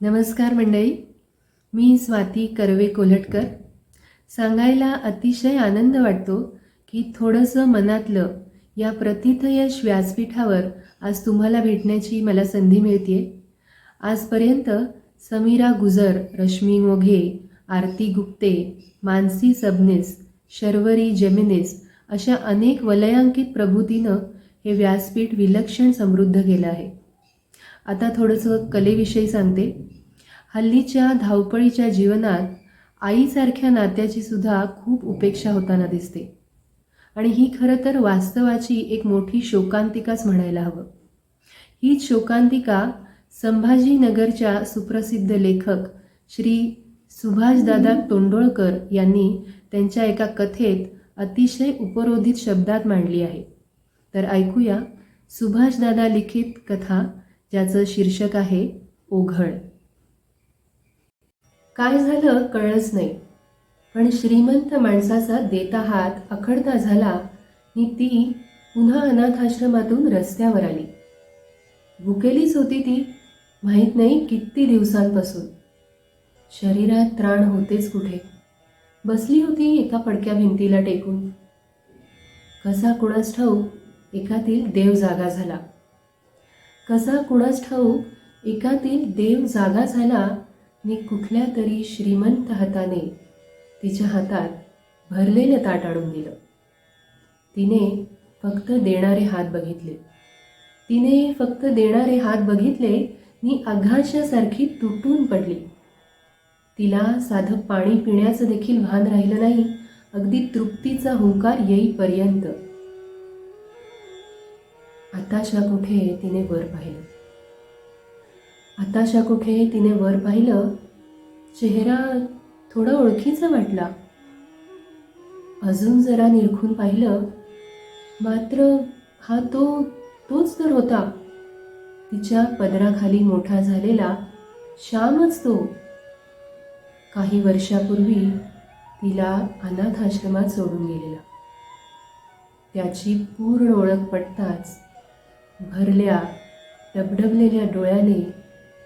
नमस्कार मंडळी. मी स्वाती कर्वे कोल्हटकर सांगायला अतिशय आनंद वाटतो की थोडंसं मनातलं या प्रतिथयश व्यासपीठावर आज तुम्हाला भेटण्याची मला संधी मिळते आजपर्यंत समीरा गुजर रश्मी मोघे आरती गुप्ते मानसी सबनीस शर्वरी जेमिनेस अशा अनेक वलयांकित प्रभूतीनं हे व्यासपीठ विलक्षण समृद्ध केलं आहे. आता थोडंसं कलेविषयी सांगते. हल्लीच्या धावपळीच्या जीवनात आईसारख्या नात्याची सुद्धा खूप उपेक्षा होताना दिसते. आणि ही खरं तर वास्तवाची एक मोठी शोकांतिकाच म्हणायला हवं. हीच शोकांतिका संभाजीनगरच्या सुप्रसिद्ध लेखक श्री सुभाषदादा तोंडोळकर यांनी त्यांच्या एका कथेत अतिशय उपरोधित शब्दात मांडली आहे. तर ऐकूया सुभाषदादा लिखित कथा ज्याचं शीर्षक आहे ओघळ काय झालं कळलंच नाही. पण श्रीमंत माणसाचा देता हात अखडता झाला आणि ती पुन्हा अनाथाश्रमातून रस्त्यावर आली. भुकेलीच होती ती माहीत नाही किती दिवसांपासून. शरीरात त्राण होतेच कुठे. बसली होती एका पडक्या भिंतीला टेकून. कसा कुणास ठाऊक एकातील देव जागा झाला. कसा कुणास ठाऊक एकातील देव जागा झाला नि कुठल्या तरी श्रीमंत हाताने तिच्या हातात भरलेलं ताट आणून दिलं. तिने फक्त देणारे हात बघितले. तिने फक्त देणारे हात बघितले नि आघाशासारखी तुटून पडली. तिला साधं पाणी पिण्याचं देखील भान राहिलं नाही अगदी तृप्तीचा हुंकार येईपर्यंत. आताशा कुठे तिने वर पाहिलं. आताशा कुठे तिने वर पाहिलं. चेहरा थोडा ओळखीचा वाटला. अजून जरा निरखून पाहिलं. मात्र हा तो तोच तर होता. तिच्या पदराखाली मोठा झालेला श्यामच तो. काही वर्षापूर्वी तिला अनाथ आश्रमात सोडून गेलेला. त्याची पूर्ण ओळख पटताच भरल्या डबडबलेल्या डोळ्याने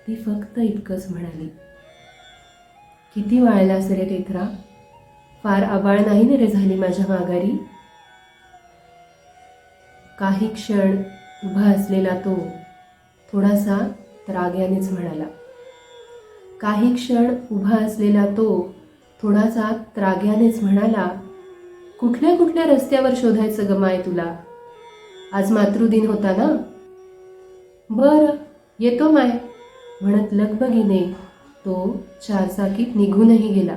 ती फक्त इतकंच म्हणाली किती वाळलास रे टेथरा फार आबाळ नाही ना रे झाली माझ्या माघारी? काही क्षण उभा असलेला तो थोडासा त्राग्यानेच म्हणाला काही क्षण उभा असलेला तो थोडासा त्राग्यानेच म्हणाला कुठल्या कुठल्या रस्त्यावर शोधायचं गमाय तुला? आज मातृदिन होता ना? बर येतो माय म्हणत लगबगीने तो चारचाकीत निघूनही गेला.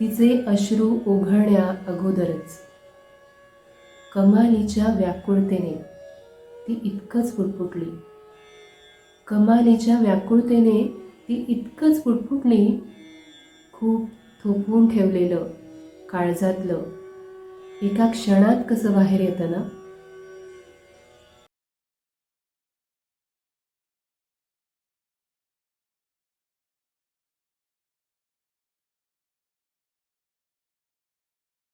तिचे अश्रू ओघळण्या अगोदरच. कमालीच्या व्याकुळतेने ती इतकंच पुटपुटली. कमालीच्या व्याकुळतेने ती इतकंच पुटपुटली. खूप थोपवून ठेवलेलं काळजातलं. एका क्षणात कसं बाहेर येतं ना?